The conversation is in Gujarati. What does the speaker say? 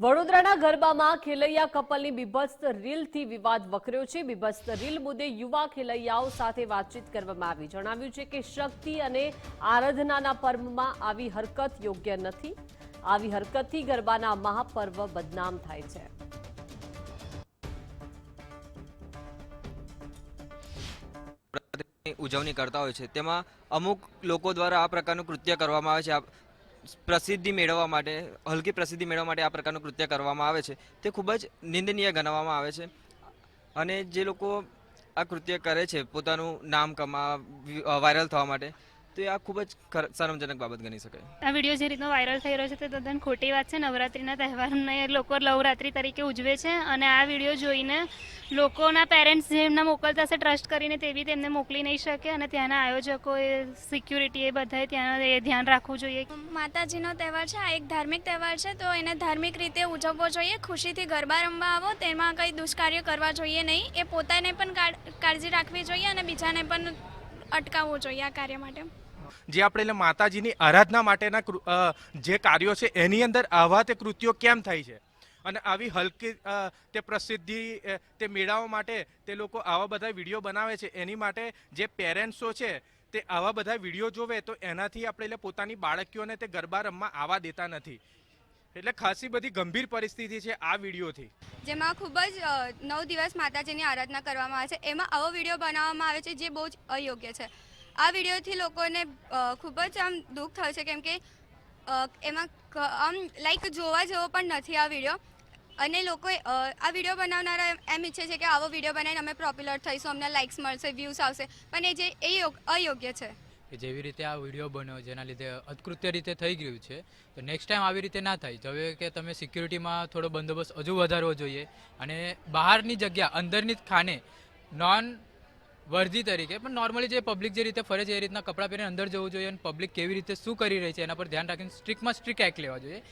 વડોદરાના ગરબામાં ખેલૈયા કપલની બીભત્સ રીલથી વિવાદ વકર્યો છે. બીભત્સ રીલ મુદ્દે યુવા ખેલૈયાઓ સાથે વાતચીત કરવામાં આવી. જણાવ્યું છે કે શક્તિ અને આરાધનાના પર્વમાં આવી હરકત યોગ્ય નથી. આવી હરકતથી ગરબાના મહાપર્વ બદનામ થાય છે. ઉજવણી કરતા હોય છે. તેમાં અમુક લોકો દ્વારા આ પ્રકારનું કૃત્ય કરવામાં આવે છે. પ્રસિદ્ધિ મેળવવા માટે, હલકી પ્રસિદ્ધિ મેળવવા માટે આ પ્રકારનું કૃત્ય કરવામાં આવે છે. તે ખૂબ જ નિંદનીય ગણવામાં આવે છે. અને જે લોકો આ કૃત્ય કરે છે, પોતાનું નામ કમા વાયરલ થવા માટે તો એ આ ખૂબ જ શરમજનક બાબત ગણી શકાય. આ વીડિયો જે રીતનો વાયરલ થઈ રહ્યો છે તે તદ્દન ખોટી વાત છે. નવરાત્રિના તહેવારને લોકો નવરાત્રિ તરીકે ઉજવે છે અને આ વીડિયો જોઈને લોકોના પેરેન્ટ્સ જેમને મોકલતા હશે ટ્રસ્ટ કરીને તે બી તેમને મોકલી નહીં શકે અને ત્યાંના આયોજકોએ સિક્યુરિટી એ બધાએ ત્યાં એ ધ્યાન રાખવું જોઈએ. માતાજીનો તહેવાર છે આ એક ધાર્મિક તહેવાર છે તો એને ધાર્મિક રીતે ઉજવવો જોઈએ ખુશીથી ગરબા રમવા આવો તેમાં કંઈ દુષ્કાર્ય કરવા જોઈએ નહીં એ પોતાને પણ કાળજી રાખવી જોઈએ અને બીજાને પણ અટકાવવું જોઈએ આ કાર્ય માટે. જે આપણે એટલે માતાજીની આરાધના માટેના જે કાર્યો છે, એની અંદર આવા તે કૃત્યો કેમ થાય છે? અને આવી હલકી તે પ્રસિદ્ધિ તે મેળાઓ માટે તે લોકો આવા બધા વીડિયો બનાવે છે, એની માટે જે પેરેન્ટ્સો છે, તે આવા બધા વીડિયો જોવે તો એનાથી આપણે એટલે પોતાની બાળકીઓને તે ગરબા રમવા આવવા દેતા નથી. એટલે ખાસી બધી ગંભીર પરિસ્થિતિ છે આ વિડીયોથી. જેમાં ખૂબ જ નવ દિવસ માતાજીની આરાધના કરવામાં આવે છે. એમાં આવો વીડિયો બનાવવામાં આવે છે જે બહુ જ અયોગ્ય છે. આ વિડીયોથી લોકોને ખૂબ જ આમ દુઃખ થયું છે કેમ કે એમાં આમ લાઈક જોવા જેવો પણ નથી આ વીડિયો. અને લોકો આ વીડિયો બનાવનારા એમ- ઈચ્છે છે કે આવો વીડિયો બનાવીને અમે પોપ્યુલર થઈશું, અમને લાઇક્સ મળશે વ્યૂઝ આવશે. પણ એ જે, એ યોગ- અયોગ્ય છે. કે જેવી રીતે આ વીડિયો બન્યો, જેના લીધે અકૃત્ય રીતે થઈ ગયું છે, તો નેક્સ્ટ ટાઈમ આવી રીતે ના થાય. હવે કે તમે સિક્યુરિટીમાં થોડો બંદોબસ્ત હજુ વધારવો જોઈએ. અને બહારની જગ્યા, અંદરની ખાને નોન વર્ધી તરીકે. પણ નોર્મલી જે પબ્લિક જે રીતે ફરે છે, એ રીતના કપડાં પહેરીને અંદર જવું જોઈએ અને પબ્લિક કેવી રીતે શું કરી રહી છે એના પર ધ્યાન રાખીને સ્ટ્રિક્ટમાં સ્ટ્રિક્ટ એક્ટ લેવા જોઈએ.